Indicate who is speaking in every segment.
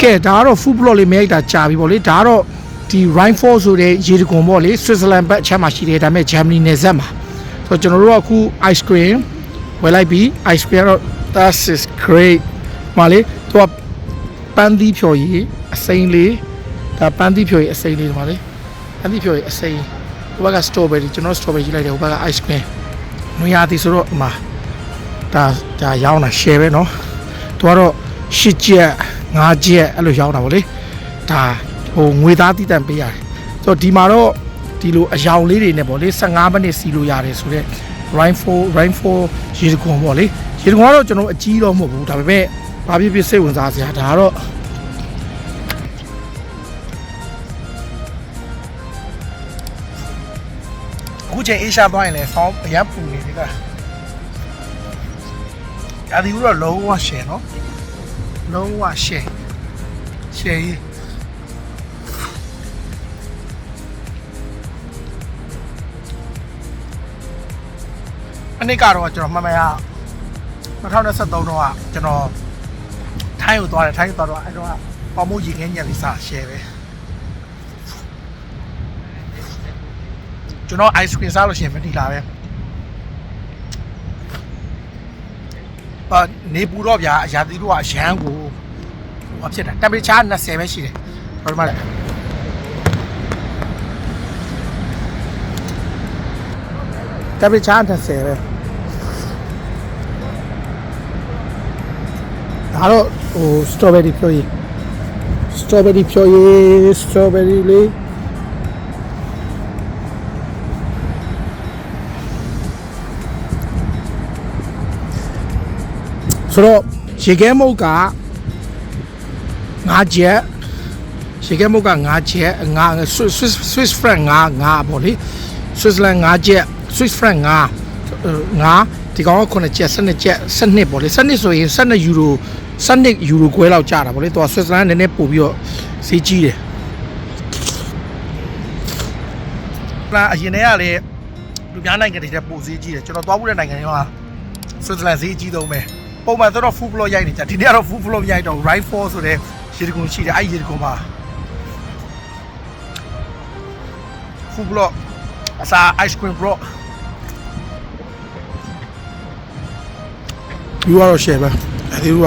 Speaker 1: ကဲဒါကတော့ food blog လေးမရိုက်တာကြာပြီပေါ့လေဒါကတော့ဒီ Rheinfall ဆိုတဲ့ရေတံခွန်ပေါ့လေ Switzerland ဘက်အချက်မှာရှိတယ်ဒါပေမဲ့ Germany နယ်စပ်မှာဆိုတော့ကျွန်တော်တို့ကအခု ice cream ဝယ်လိုက်ပြီး ice cream ကတော့ that is great မလေးသူကပန်းသီးဖြော်ရည်အစိမ်းလေးဒါပန်းသီးဖြော်ရည်အစိမ်းလေးဒီမှာလေပန်းသီးဖြော်ရည်အစိမ်းဟိုဘက်က strawberry ကျွန်တော် strawberry ကြီးလိုက်တယ်ဟိုဘက်က ice cream နွေရာသီဆိုတော့အမဒါဒါရောင်းတာ share ပဲเนาะသူကတော့ရှစ်ချက် ငါးချက်အဲ့လိုရောင်းတာဗောလေဒါဟိုငွေသားတည်တံ့ပေးရတယ်ဆိုတော့ဒီမှာတော့ဒီလိုအယောင်လေးတွေနဲ့ဗောလေ15မိနစ်စီလို့ရတယ်ဆိုတော့ Rainfall Rainfall ရေတခွန်ဗောလေရေတခွန်ကတော့ကျွန်တော်အကြီးတော့မဟုတ်ဘူးဒါပေမဲ့ဘာဖြစ်ဖြစ်စိတ်ဝင်စားစရာဒါကတော့အခုချိန်အေးရှာသွားရင်လည်းဆောင်းအရန်ပူနေဒီကရာဒီဦးတော့လုံးဝရှယ်နော် လုံးဝရှယ်ရှယ်ကြီးအနည်းကတော့ကျွန်တော်မှတ်မရ2023တော့ကကျွန်တော်ထိုင်းကိုသွားတယ်ထိုင်းကိုသွားတော့အဲ့တော့ပေါမိုးရေငင်းညက်လေးစားရှယ်ပဲကျွန်တော် ice cream စားလို့ရှိရင်မတီလာပဲ အာနေပူတော့ဗျာအရာသီတို့ကအရန်ကိုဟိုဖြစ်တာ temperature 20ပဲရှိတယ်ဘာလို့မလဲ temperature 20ပဲဒါတော့ဟို strawberry ဖြိုးရည် strawberry ဖြိုးရည် strawberry လေး ဆိုတော့ရေခဲမုတ်က၅ချက်ရေခဲမုတ်က၅ချက်၅ Swiss Swiss franc ၅၅ပေါ့လေ Switzerland ၅ချက် Swiss franc ၅၅ဒီကောင်က9ချက်12ချက်12ပေါ့လေ12ဆိုရင်12ယူရို12ယူရိုခွဲလောက်ကျတာပေါ့လေသူက Switzerland နည်းနည်းပို့ပြီးတော့ဈေးကြီးတယ်လာအရင်တည်းကလည်းလူများနိုင်ငံတွေတက်ပို့ဈေးကြီးတယ်ကျွန်တော်သွားဖို့တဲ့နိုင်ငံတွေက Switzerland ဈေးကြီးသုံးပဲ ပုံမှန်ဆိုတော့ food blog ရိုက်နေကြဒီနေ့ကတော့ food blog ရိုက်တော့ right for ဆိုတဲ့ရေတံခွန်ရှိတယ်အဲ့ဒီရေတံခွန်မှာ food blog အစား ice cream bro ယူရတော့ share ပဲအဲဒီက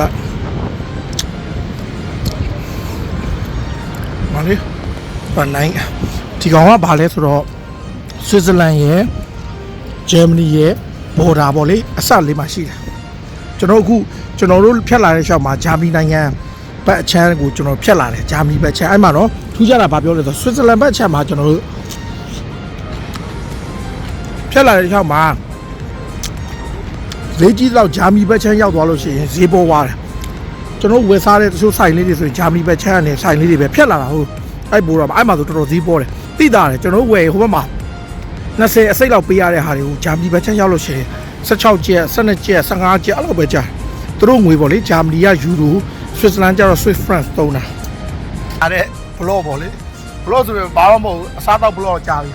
Speaker 1: မလေးဘာနိုင်ဒီကောင်ကဘာလဲဆိုတော့ Switzerland ရဲ့ Germany ရဲ့ border ပေါ့လေအစလေးမှာရှိတယ် ကျွန်တော်အခုကျွန်တော်တို့ဖြတ်လာတဲ့ရှောက်မှာဂျာမနီနိုင်ငံဘက်အချမ်းကိုကျွန်တော်ဖြတ်လာတယ်ဂျာမနီဘက်အချမ်းအဲ့မှာတော့ထူးခြားတာဘာပြောလဲဆိုတော့ Switzerland ဘက်အချမ်းမှာကျွန်တော်တို့ဖြတ်လာတဲ့ချောင်းမှာဈေးကြီးတော့ဂျာမနီဘက်ချမ်းရောက်သွားလို့ရှိရင်ဈေးပေါ်သွားတယ်ကျွန်တော်ဝယ်စားတဲ့တချို့ဆိုင်လေးတွေဆိုရင်ဂျာမနီဘက်ချမ်းကနေဆိုင်လေးတွေပဲဖြတ်လာတာဟုတ်အဲ့ပေါ်တော့အဲ့မှာဆိုတော်တော်ဈေးပေါ်တယ်သိတာတယ်ကျွန်တော်ဝယ်ဟိုဘက်မှာ20အစိတ်လောက်ပေးရတဲ့ဟာတွေကိုဂျာမနီဘက်ချမ်းရောက်လို့ရှိရင် 16ကျပ်12ကျပ်15ကျပ်အဲ့လိုပဲကြာသူတို့ငွေပေါ့လေဂျာမနီကယူရိုဆွစ်ဇာလန်ကျတော့ Swiss franc သုံးတာအဲ့ဒါဘလော့ပေါ့လေဘလော့ဆိုရင်ဘာမှမဟုတ်ဘူးအစားတော့ဘလော့ကြာပြီ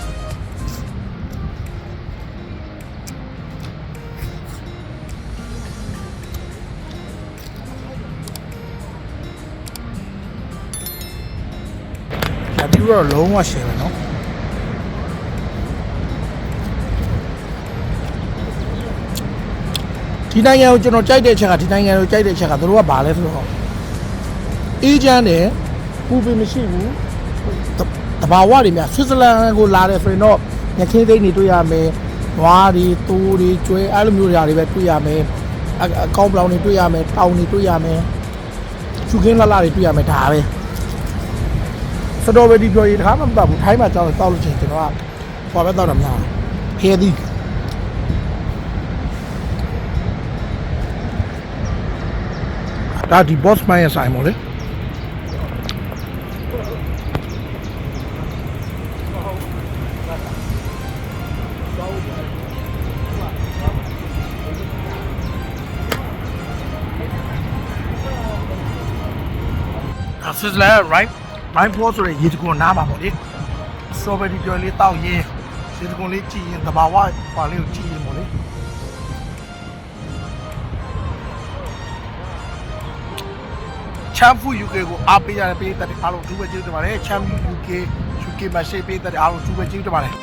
Speaker 1: ဒါဒီတော့လုံးဝရှယ်ပဲเนาะ ဒီနိုင်ငံကိုကျွန်တော်ကြိုက်တဲ့အချက်ကဒီနိုင်ငံကိုကြိုက်တဲ့အချက်ကသူတို့ကဘာလဲဆိုတော့အေဂျင့်တယ်ပူပင်မရှိဘူးတဘာဝတွေများဆွစ်ဇာလန်ကိုလာတယ်ဆိုရင်တော့ညခင်းသိန်းတွေတွေ့ရမယ်နွားတွေတိုးတွေကျွဲအဲ့လိုမျိုးတွေပဲတွေ့ရမယ်အအကောင်းပလောင်တွေတွေ့ရမယ်တောင်တွေတွေ့ရမယ်ချူခင်းလာလာတွေတွေ့ရမယ်ဒါပဲစတော်ဘယ်ဒီပြောရင်တခါမှမတောက်ဘူးထိုင်းမှာကြောက်တောက်လို့ချင်းကျွန်တော်ကဟောပဲတောက်တာမလားဖဲသည် ဒါဒီ boss man ရဲ့ဆိုင်မို့လေဒါဆွစ်ဇာလန် right ဘိုင်းဖောဆိုတဲ့ရေတခွန်နားမှာပေါ့လေစတော်ဘယ်ရီပြောလေးတောက်ရင်ရေတခွန်လေးကြည့်ရင်တဘာဝပါလေးကိုကြည့်ရင်ပေါ့လေ ချမ်ဖူ UK ကိုအားပေးကြတဲ့ပေးသက်တွေအားလုံးအထူးပဲကျေးဇူးတင်ပါတယ်ချမ် UK UK မှာရှိပေးသက်တွေအားလုံးအထူးပဲကျေးဇူးတင်ပါတယ်